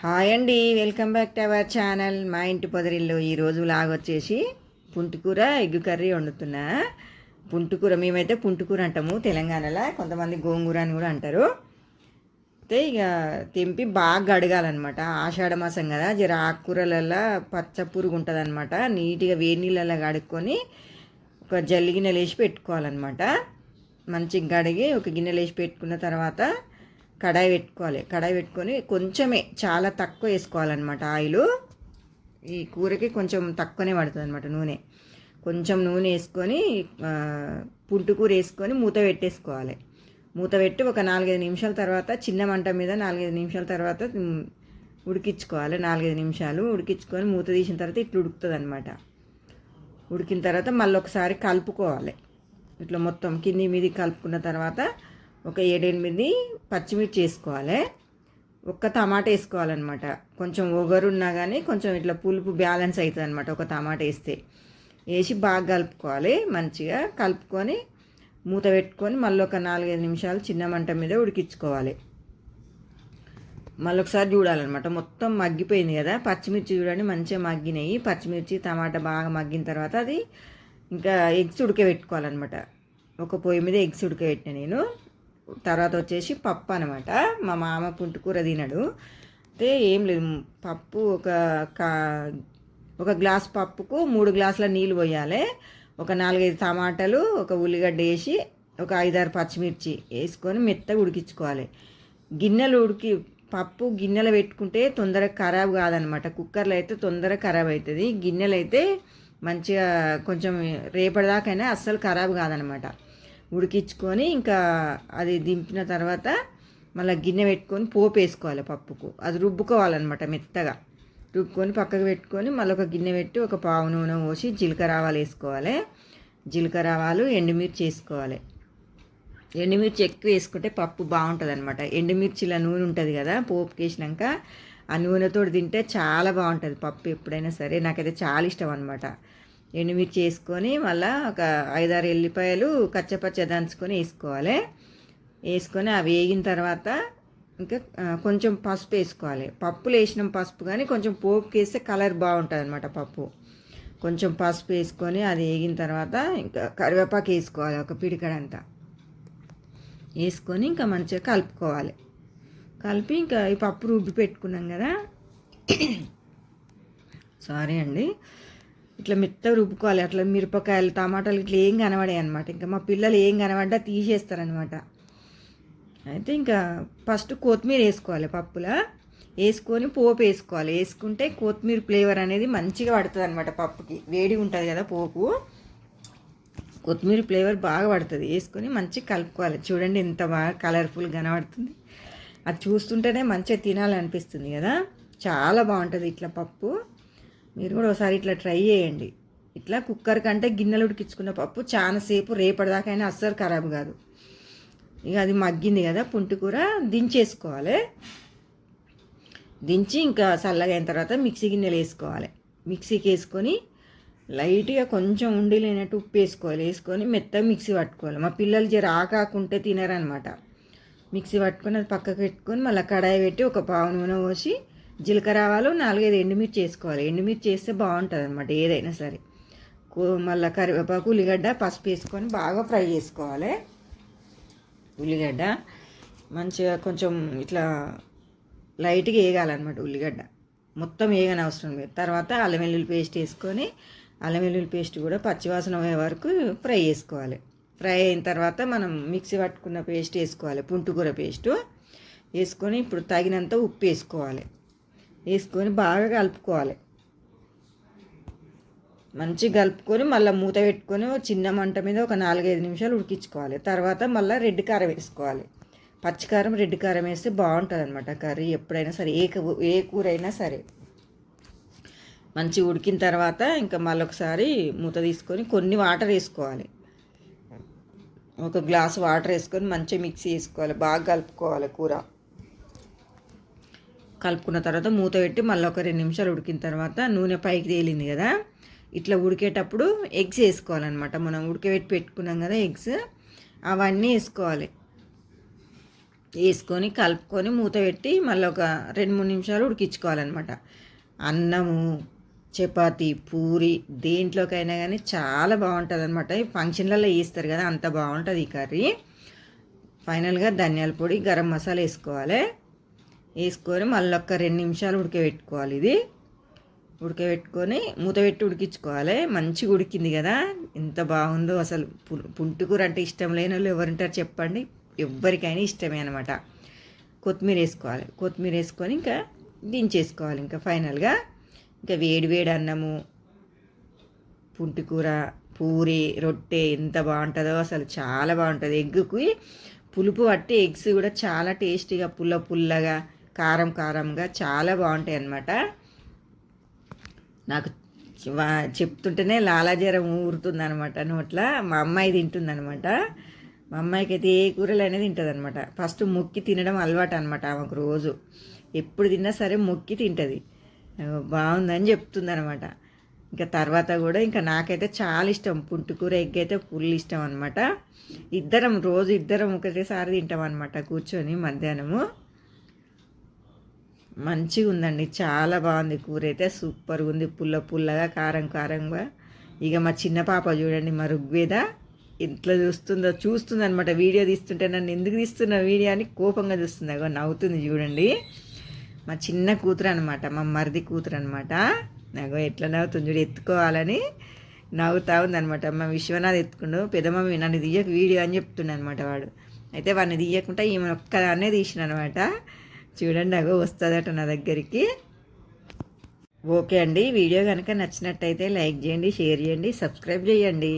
Hi అండి welcome back to our channel. మా ఇంటి పొదరిల్లో ఈరోజు లాగొచ్చేసి పుంటికూర ఎగ్గు కర్రీ వండుతున్నా. పుంటికూర మేమైతే పుంటికూర అంటాము తెలంగాణలో కొంతమంది గోంగూర అని కూడా అంటారు. అయితే ఇక తెంపి బాగా గడగాలన్నమాట. ఆషాఢ మాసం కదా జర ఆకుకూరలలో పచ్చ పురుగు ఉంటుంది అనమాట నీట్గా వేడి నీళ్ళల్లో కడుక్కొని ఒక జల్లి గిన్నెలు వేసి పెట్టుకోవాలన్నమాట. మంచిగా కడిగి ఒక గిన్నెలు వేసి పెట్టుకున్న తర్వాత కడాయి పెట్టుకోవాలి. కడాయి పెట్టుకొని కొంచెమే చాలా తక్కువ వేసుకోవాలన్నమాట ఆయిల్. ఈ కూరకి కొంచెం తక్కువనే పడుతుంది అనమాట నూనె. కొంచెం నూనె వేసుకొని పుంటుకూర వేసుకొని మూత పెట్టేసుకోవాలి. మూత పెట్టి ఒక నాలుగైదు నిమిషాల తర్వాత చిన్న మంట మీద నాలుగైదు నిమిషాల తర్వాత ఉడికించుకోవాలి. నాలుగైదు నిమిషాలు ఉడికించుకొని మూత తీసిన తర్వాత ఇట్లా ఉడుకుతుంది అనమాట ఉడికిన తర్వాత మళ్ళీ ఒకసారి కలుపుకోవాలి. ఇట్లా మొత్తం కింది మీది కలుపుకున్న తర్వాత ఒక ఏడెనిమిది పచ్చిమిర్చి వేసుకోవాలి. ఒక్క టమాటా వేసుకోవాలన్నమాట. కొంచెం ఒగరున్నా కానీ కొంచెం ఇట్లా పులుపు బ్యాలెన్స్ అవుతుంది అనమాట ఒక టమాటా వేస్తే. వేసి బాగా కలుపుకోవాలి మంచిగా. కలుపుకొని మూత పెట్టుకొని మళ్ళీ ఒక నాలుగైదు నిమిషాలు చిన్న మంట మీద ఉడికించుకోవాలి. మళ్ళీ ఒకసారి చూడాలన్నమాట. మొత్తం మగ్గిపోయింది కదా. పచ్చిమిర్చి చూడండి మంచిగా మగ్గినాయి. పచ్చిమిర్చి టమాటా బాగా మగ్గిన తర్వాత అది ఇంకా ఎగ్స్ ఉడకబెట్టుకోవాలన్నమాట. ఒక పొయ్యి మీద ఎగ్స్ ఉడకబెట్టిన నేను. తర్వాత వచ్చేసి పప్పు అనమాట మా మామ పుంటుకూర తినడు. అయితే ఏం లేదు పప్పు ఒక కా- ఒక గ్లాస్ పప్పుకు మూడు గ్లాసుల నీళ్ళు పోయాలి. ఒక నాలుగైదు టమాటాలు ఒక ఉల్లిగడ్డ వేసి ఒక ఐదారు పచ్చిమిర్చి వేసుకొని మెత్తగా ఉడికించుకోవాలి. గిన్నెలు ఉడికి పప్పు గిన్నెలో పెట్టుకుంటే తొందరగా ఖరాబ్ కాదనమాట. కుక్కర్లో అయితే తొందరగా ఖరాబ్ అవుతుంది గిన్నెలు అయితే మంచిగా కొంచెం రేపటిదాకైనా అస్సలు ఖరాబ్ కాదనమాట. ఉడికించుకొని ఇంకా అది దింపిన తర్వాత మళ్ళీ గిన్నె పెట్టుకొని పోపు వేసుకోవాలి పప్పుకు. అది రుబ్బుకోవాలన్నమాట మెత్తగా. రుబ్బుకొని పక్కకు పెట్టుకొని మళ్ళీ ఒక గిన్నె పెట్టి ఒక పావు నూనె పోసి జీలకర్ర ఆవాలు వేసుకోవాలి. జీలకర్ర ఆవాలు ఎండుమిర్చి వేసుకోవాలి. ఎండుమిర్చి ఎక్కువ వేసుకుంటే పప్పు బాగుంటుంది అనమాట ఎండుమిర్చిల నూనె ఉంటుంది కదా పోపుకి వేసినాక ఆ నూనెతో తింటే చాలా బాగుంటుంది పప్పు ఎప్పుడైనా సరే. నాకైతే చాలా ఇష్టం అనమాట ఎండుమిర్చి వేసుకొని మళ్ళీ ఒక ఐదారు ఎల్లిపాయలు కచ్చపచ్చ దంచుకొని వేసుకోవాలి. వేసుకొని అవి వేగిన తర్వాత ఇంకా కొంచెం పసుపు వేసుకోవాలి. పప్పులు వేసినాం పసుపు కానీ కొంచెం పోపుకి వేస్తే కలర్ బాగుంటుంది అనమాట పప్పు. కొంచెం పసుపు వేసుకొని అది వేగిన తర్వాత ఇంకా కరివేపాకు వేసుకోవాలి ఒక పిడికడంతా. వేసుకొని ఇంకా మంచిగా కలుపుకోవాలి. కలిపి ఇంకా ఈ పప్పు రుబ్బి పెట్టుకున్నాం కదా. సారీ అండి. ఇట్లా మెత్తగా రుబ్బుకోవాలి. అట్లా మిరపకాయలు టమాటాలు ఇట్లా ఏం కనబడాయి అనమాట ఇంకా మా పిల్లలు ఏం కనబడ్డా తీసేస్తారనమాట అయితే ఇంకా ఫస్ట్ కొత్తిమీర వేసుకోవాలి పప్పులో. వేసుకొని పోపు వేసుకోవాలి. వేసుకుంటే కొత్తిమీర ఫ్లేవర్ అనేది మంచిగా పడుతుంది అనమాట పప్పుకి. వేడి ఉంటుంది కదా పోపు. కొత్తిమీర ఫ్లేవర్ బాగా పడుతుంది. వేసుకొని మంచిగా కలుపుకోవాలి. చూడండి ఎంత బాగా కలర్ఫుల్ కనబడుతుంది. అది చూస్తుంటేనే మంచిగా తినాలనిపిస్తుంది కదా. చాలా బాగుంటుంది ఇట్లా పప్పు. మీరు కూడా ఒకసారి ఇట్లా ట్రై చేయండి. ఇట్లా కుక్కర్ కంటే గిన్నెలు ఉడికించుకున్న పప్పు చాలాసేపు రేపటిదాకైనా అస్సలు ఖరాబ్ కాదు. ఇక అది మగ్గింది కదా పుంటికూర దించేసుకోవాలి. దించి ఇంకా చల్లగా అయిన తర్వాత మిక్సీ గిన్నెలు వేసుకోవాలి. మిక్సీకి వేసుకొని లైట్గా కొంచెం ఉండి లేనట్టు ఉప్పు వేసుకోవాలి. వేసుకొని మెత్తగా మిక్సీ పట్టుకోవాలి. మా పిల్లలు జర ఆకాకుంటే తినరనమాట మిక్సీ పట్టుకొని అది పక్కకు పెట్టుకొని మళ్ళీ కడాయి పెట్టి ఒక పావు నూనె పోసి జీలకర్ర ఆవాలు నాలుగైదు ఎండుమిర్చి వేసుకోవాలి. ఎండుమిర్చి వేస్తే బాగుంటుంది అనమాట ఏదైనా సరే. మళ్ళీ కరివేపాకు ఉల్లిగడ్డ పసుపు వేసుకొని బాగా ఫ్రై చేసుకోవాలి. ఉల్లిగడ్డ మంచిగా కొంచెం ఇట్లా లైట్గా వేగాలన్నమాట ఉల్లిగడ్డ. మొత్తం వేగని అవసరం లేదు. తర్వాత అల్లం వెల్లుల్లి పేస్ట్ వేసుకొని అల్లం వెల్లుల్లి పేస్ట్ కూడా పచ్చివాసన అయ్యే వరకు ఫ్రై చేసుకోవాలి. ఫ్రై అయిన తర్వాత మనం మిక్సీ పట్టుకున్న పేస్ట్ వేసుకోవాలి. పుంటుకూర పేస్టు వేసుకొని ఇప్పుడు తగినంత ఉప్పు వేసుకోవాలి. వేసుకొని బాగా కలుపుకోవాలి. మంచిగా కలుపుకొని మళ్ళీ మూత పెట్టుకొని చిన్న మంట మీద ఒక నాలుగైదు నిమిషాలు ఉడికించుకోవాలి. తర్వాత మళ్ళీ రెడ్ కారం వేసుకోవాలి. పచ్చికారం రెడ్ కారం వేస్తే బాగుంటుంది అనమాట కర్రీ ఎప్పుడైనా సరే ఏ ఏ కూర అయినా సరే. మంచిగా ఉడికిన తర్వాత ఇంకా మళ్ళీ ఒకసారి మూత తీసుకొని కొన్ని వాటర్ వేసుకోవాలి. ఒక గ్లాస్ వాటర్ వేసుకొని మంచిగా మిక్సీ వేసుకోవాలి. బాగా కలుపుకోవాలి కూర. కలుపుకున్న తర్వాత మూత పెట్టి మళ్ళీ ఒక రెండు నిమిషాలు ఉడికిన తర్వాత నూనె పైకి తేలింది కదా. ఇట్లా ఉడికేటప్పుడు ఎగ్స్ వేసుకోవాలన్నమాట. మనం ఉడకబెట్టి పెట్టుకున్నాం కదా ఎగ్స్. అవన్నీ వేసుకోవాలి. వేసుకొని కలుపుకొని మూత పెట్టి మళ్ళీ ఒక రెండు మూడు నిమిషాలు ఉడికించుకోవాలన్నమాట. అన్నము చపాతి పూరి దేంట్లోకైనా కానీ చాలా బాగుంటుంది అనమాట ఈ ఫంక్షన్లలో వేస్తారు కదా అంత బాగుంటుంది ఈ కర్రీ. ఫైనల్గా ధనియాల పొడి గరం మసాలా వేసుకోవాలి. వేసుకొని మళ్ళీ ఒక రెండు నిమిషాలు ఉడకబెట్టుకోవాలి ఇది. ఉడకబెట్టుకొని మూత పెట్టి ఉడికించుకోవాలి. మంచిగా ఉడికింది కదా. ఎంత బాగుందో అసలు. పుంటుకూర అంటే ఇష్టం లేని వాళ్ళు ఎవరుంటారు చెప్పండి. ఎవరికైనా ఇష్టమే అనమాట కొత్తిమీర వేసుకోవాలి. కొత్తిమీర వేసుకొని ఇంకా దించేసుకోవాలి ఇంకా ఫైనల్గా. ఇంకా వేడి వేడి అన్నము పుంటికూర పూరి రొట్టె ఎంత బాగుంటుందో అసలు చాలా బాగుంటుంది. ఎగ్గుకి పులుపు పట్టి ఎగ్స్ కూడా చాలా టేస్టీగా పుల్ల పుల్లగా కారం కారంగా చాలా బాగుంటాయి అన్నమాట నాకు చెప్తుంటేనే లాలాజరం ఊరుతుంది అనమాట నోట్ల మా అమ్మాయి తింటుంది అనమాట మా అమ్మాయికి అయితే ఏ కూరలు అనేది తింటుంది అనమాట ఫస్ట్ మొక్కి తినడం అలవాటు అనమాట ఆమెకు రోజు. ఎప్పుడు తిన్నా సరే మొక్కి తింటుంది. బాగుందని చెప్తుంది అనమాట ఇంకా తర్వాత కూడా ఇంకా నాకైతే చాలా ఇష్టం. పుంటుకూర ఎగ్ అయితే ఫుల్ ఇష్టం అనమాట ఇద్దరం రోజు ఇద్దరం ఒకటేసారి తింటాం అనమాట కూర్చొని మధ్యాహ్నము. మంచిగా ఉందండి చాలా బాగుంది కూర అయితే సూపర్గా ఉంది పుల్ల పుల్లగా కారం కారంగా. ఇక మా చిన్న పాప చూడండి మా రుగ్వేద ఇంట్లో చూస్తుందో చూస్తుంది అనమాట వీడియో తీస్తుంటే నన్ను ఎందుకు తీస్తున్న వీడియో అని కోపంగా చూస్తుంది. అగో నవ్వుతుంది చూడండి. మా చిన్న కూతురు అనమాట మా మరిది కూతురు అనమాట నాకు ఎట్లా నవ్వుతుంది చూడు ఎత్తుకోవాలని నవ్వుతా ఉందనమాట మా విశ్వనాథ్ ఎత్తుకుండు పెద్దమమ్మి నన్ను తీయక వీడియో అని చెప్తుండే అనమాట వాడు. అయితే వాడిని తీయకుండా ఈమె ఒక్కదాన్నే తీసిన అనమాట చూడండి అగో వస్తుందట నా దగ్గరికి. ఓకే అండి వీడియో కనుక నచ్చినట్టయితే లైక్ చేయండి షేర్ చేయండి సబ్స్క్రైబ్ చేయండి.